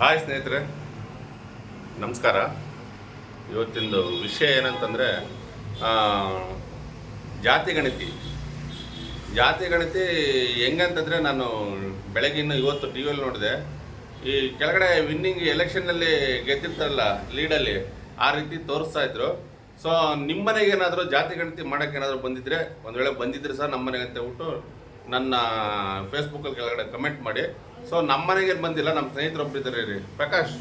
Hi ಸ್ನೇಹಿತರೆ, ನಮಸ್ಕಾರ. ಇವತ್ತಿಂದು ವಿಷಯ ಏನಂತಂದರೆ ಜಾತಿ ಗಣಿತಿ. ಜಾತಿ ಗಣಿತಿ ಹೆಂಗಂತಂದರೆ ನಾನು ಬೆಳಗಿನ ಇವತ್ತು ಟಿ ವಿಯಲ್ಲಿ ನೋಡಿದೆ. ಈ ಕೆಳಗಡೆ ವಿನ್ನಿಂಗ್ ಎಲೆಕ್ಷನ್ನಲ್ಲಿ ಗೆದ್ದಿರ್ತಾರಲ್ಲ ಲೀಡಲ್ಲಿ ಆ ರೀತಿ ತೋರಿಸ್ತಾ ಇದ್ರು. ಸೊ ನಿಮ್ಮ ಮನೆಗೆ ಏನಾದರೂ ಜಾತಿ ಗಣತಿ ಮಾಡೋಕ್ಕೇನಾದರೂ ಬಂದಿದ್ದರೆ ಒಂದು ವೇಳೆ ಬಂದಿದ್ದರೆ ಸಹ ನಮ್ಮ ಮನೆಗೆ ಅಂತ ಹೇಳ್ಬಿಟ್ಟು ನನ್ನ ಫೇಸ್ಬುಕ್ಕಲ್ಲಿ ಕೆಳಗಡೆ ಕಮೆಂಟ್ ಮಾಡಿ. ಸೊ ನಮ್ಮ ಮನೆಗೆ ಏನ್ ಬಂದಿಲ್ಲ ನಮ್ಮ ಸ್ನೇಹಿತರು ಒಬ್ಬರಿದ್ದಾರೆ ರೀ ಪ್ರಕಾಶ್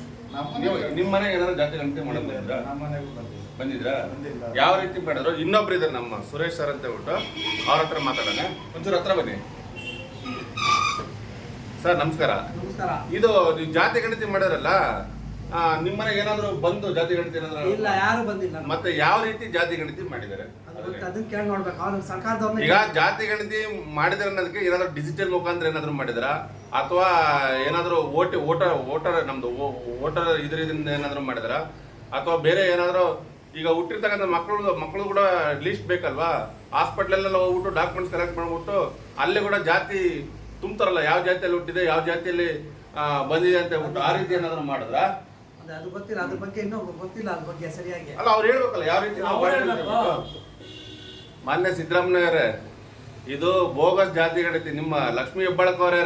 ನೀವು ನಿಮ್ಮ ಮನೆಗೆ ಏನಾದ್ರು ಜಾತಿ ಗಣತಿ ಮಾಡೋದು ಬಂದಿದ್ರಾ? ನಮ್ಮನೆಗೂ ಬಂದಿಲ್ಲ. ಬಂದಿದ್ರಾ? ಯಾವ ರೀತಿ ಮಾಡಿದ್ರು? ಇನ್ನೊಬ್ರು ಇದ್ದಾರೆ ನಮ್ಮ ಸುರೇಶ್ ಸರ್ ಅಂತ ಹೇಳ್ಬಿಟ್ಟು ಅವ್ರ ಹತ್ರ ಮಾತಾಡೋಣ. ಒಂಚೂರು ಹತ್ರ ಬನ್ನಿ. ಸರ್ ನಮಸ್ಕಾರ. ನಮಸ್ಕಾರ. ಇದು ನೀವು ಜಾತಿ ಗಣತಿ ಮಾಡಿದ್ರಲ್ಲ? ಆ, ನಿಮ್ಮ ಮನೆಗೆ ಏನಾದ್ರು ಬಂದು ಜಾತಿ ಗಣತಿ ಏನಾದ್ರು ಇಲ್ಲ ಯಾರು ಬಂದಿಲ್ಲ ಮತ್ತೆ ಯಾವ ರೀತಿ ಜಾತಿ ಗಣತಿ ಮಾಡಿದ್ದಾರೆ? ಅದ್ ಬಗ್ಗೆ ಅದನ್ನ ಕೇಳಿ ನೋಡ್ಬೇಕು. ಅವ್ರು ಸರ್ಕಾರದವ್ರನ್ನ ಈಗ ಜಾತಿ ಗಣತಿ ಮಾಡಿದ್ರೆ ಅನ್ನೋದಕ್ಕೆ ಏನಾದ್ರು ಡಿಜಿಟಲ್ ಮುಖಾಂತರ ಏನಾದ್ರು ಮಾಡಿದ್ರ? ಅಥವಾ ಏನಾದ್ರು ಓಟಿ ವೋಟರ್ ವೋಟರ್ ನಮ್ದು ವೋಟರ್ ಇದರಿಂದ ಏನಾದ್ರು ಮಾಡಿದ್ರ? ಅಥವಾ ಬೇರೆ ಏನಾದ್ರು ಈಗ ಹುಟ್ಟಿರ್ತಕ್ಕಂಥ ಮಕ್ಕಳು ಮಕ್ಕಳು ಕೂಡ ಲಿಸ್ಟ್ ಬೇಕಲ್ವಾ? ಹಾಸ್ಪಿಟ್ಲಲ್ಲೆಲ್ಲ ಹೋಗ್ಬಿಟ್ಟು ಡಾಕ್ಯುಮೆಂಟ್ಸ್ ಕಲೆಕ್ಟ್ ಮಾಡ್ಬಿಟ್ಟು ಅಲ್ಲಿ ಕೂಡ ಜಾತಿ ತುಂಬ್ತಾರಲ್ಲ ಯಾವ ಜಾತಿಯಲ್ಲಿ ಹುಟ್ಟಿದೆ ಯಾವ ಜಾತಿಯಲ್ಲಿ ಬಂದಿದೆ ಅಂತ ಹೇಳ್ಬಿಟ್ಟು ಆ ರೀತಿ ಏನಾದ್ರು ಮಾಡಿದ್ರ? ಅದೇ ಗೊತ್ತಿಲ್ಲ ಅದ್ರ ಬಗ್ಗೆ ಇನ್ನೂ ಗೊತ್ತಿಲ್ಲ ಅದ್ರ ಬಗ್ಗೆ ಸರಿಯಾಗಿ ಅಲ್ಲ ಅವ್ರು ಹೇಳ್ಬೇಕಲ್ಲ ಯಾವ ರೀತಿ ನಾವು ಅವ್ರು ಹೇಳ್ಬೇಕು. ಮಾನ್ಯ ಸಿದ್ದರಾಮಯ್ಯವರೇ ಇದು ಬೋಗಸ್ ಜಾತಿ ಗಣತಿ ನಿಮ್ಮ ಲಕ್ಷ್ಮೀ ಹೆಬ್ಬಾಳಕವರೇ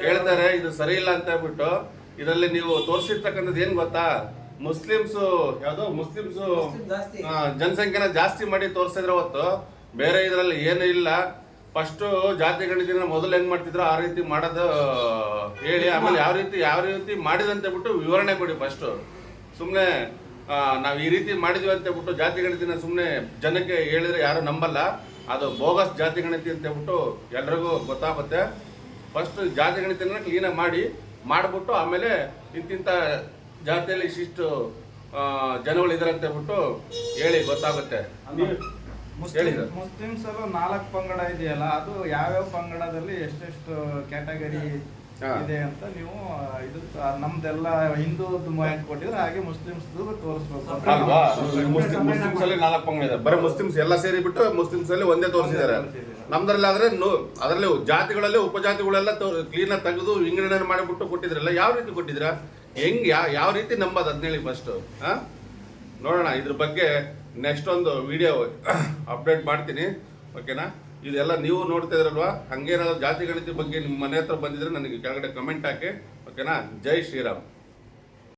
ಹೇಳ್ತಾರೆ ಇದು ಸರಿ ಇಲ್ಲ ಅಂತ ಹೇಳ್ಬಿಟ್ಟು ಇದರಲ್ಲಿ ನೀವು ತೋರಿಸಿರ್ತಕ್ಕಂಥದ್ದು ಏನ್ ಗೊತ್ತಾ ಮುಸ್ಲಿಮ್ಸು ಯಾವ್ದೋ ಮುಸ್ಲಿಮ್ಸು ಮುಸ್ಲಿಂ ಜಾಸ್ತಿ. ಜನಸಂಖ್ಯೆನ ಜಾಸ್ತಿ ಮಾಡಿ ತೋರಿಸಿದ್ರೆ ಹೊತ್ತು ಬೇರೆ ಇದರಲ್ಲಿ ಏನು ಇಲ್ಲ ಫಸ್ಟ್ ಜಾತಿ ಗಣಿತಿನ ಮೊದಲು ಹೆಂಗ್ ಮಾಡ್ತಿದ್ರು, ಆ ರೀತಿ ಮಾಡೋದು ಹೇಳಿ, ಆಮೇಲೆ ಯಾವ ರೀತಿ ಯಾವ ರೀತಿ ಮಾಡಿದಂತೆ ಬಿಟ್ಟು ವಿವರಣೆ ಕೊಡಿ ಫಸ್ಟ್ ಸುಮ್ಮನೆ ನಾವು ಈ ರೀತಿ ಮಾಡಿದ್ವಿ ಅಂತ ಬಿಟ್ಟು ಜಾತಿ ಗಣಿತಿನ ಸುಮ್ಮನೆ ಜನಕ್ಕೆ ಹೇಳಿದ್ರೆ ಯಾರು ನಂಬಲ್ಲ. ಅದು ಬೋಗಸ್ ಜಾತಿ ಗಣಿತ ಅಂತ ಬಿಟ್ಟು ಎಲ್ರಿಗೂ ಗೊತ್ತಾಗುತ್ತೆ. ಫಸ್ಟ್ ಜಾತಿ ಗಣಿತನ ಕ್ಲೀನಾಗಿ ಮಾಡಿ, ಮಾಡಿಬಿಟ್ಟು ಆಮೇಲೆ ಇಂತಿಂಥ ಜಾತಿಯಲ್ಲಿ ಇಷ್ಟಿಷ್ಟು ಜನಗಳು ಇದಾರೆ ಅಂತ ಹೇಳ್ಬಿಟ್ಟು ಹೇಳಿ ಗೊತ್ತಾಗುತ್ತೆ. ಮುಸ್ಲಿಂ ಮುಸ್ಲಿಮ್ಸ್ ಅಲ್ಲೂ ನಾಲ್ಕು ಪಂಗಡ ಇದೆಯಲ್ಲ ಅದು ಯಾವ್ಯಾವ ಪಂಗಡದಲ್ಲಿ ಎಷ್ಟೆಷ್ಟು ಕ್ಯಾಟಗರಿ. ಇದೆ ಅಂತ ನೀವು ಇದು ನಮ್ದೆಲ್ಲ ಹಿಂದೂ ಮಾಹಿತಿ ಕೊಟ್ಟಿದ್ರೆ ಹಾಗೆ ಮುಸ್ಲಿಮ್ಸ್ ತೋರಿಸ್ಬೇಕು ಅಲ್ಲಿ ನಾಲ್ಕು ಪಂಗಡ ಇದೆ. ಬರೀ ಮುಸ್ಲಿಮ್ಸ್ ಎಲ್ಲ ಸೇರಿ ಬಿಟ್ಟು ಮುಸ್ಲಿಮ್ಸ್ ಅಲ್ಲಿ ಒಂದೇ ತೋರಿಸಿದ್ದಾರೆ. ನಮ್ದ್ರಲ್ಲಿ ಆದ್ರೆ ಅದರಲ್ಲಿ ಜಾತಿಗಳಲ್ಲಿ ಉಪಜಾತಿಗಳೆಲ್ಲ ಕ್ಲೀನ್ ಆಗಿ ತೆಗೆದು ವಿಂಗಡಣೆ ಮಾಡಿಬಿಟ್ಟು ಕೊಟ್ಟಿದ್ರಲ್ಲ ಯಾವ ರೀತಿ ಕೊಟ್ಟಿದ್ರ ಹೆಂಗ್ ಯಾವ ಯಾವ ರೀತಿ ನಂಬದ್ ಅದ್ನೇಳಿ ಫಸ್ಟ್ ಫಸ್ಟ್ ನೋಡೋಣ ಇದ್ರ ಬಗ್ಗೆ ನೆಕ್ಸ್ಟ್ ಒಂದು ವಿಡಿಯೋ ಅಪ್ಡೇಟ್ ಮಾಡ್ತೀನಿ ಓಕೆನಾ ಇದೆಲ್ಲ ನೀವು ನೋಡ್ತಾ ಇದ್ರಲ್ವಾ? ಹಂಗೇನಾದ್ರೂ ಜಾತಿ ಗಣಿತ ಬಗ್ಗೆ ನಿಮ್ಮ ಮನೆ ಹತ್ರ ಬಂದಿದ್ರೆ ನನಗೆ ಕೆಳಗಡೆ ಕಮೆಂಟ್ ಹಾಕಿ ಓಕೆನಾ ಜೈ ಶ್ರೀರಾಮ್.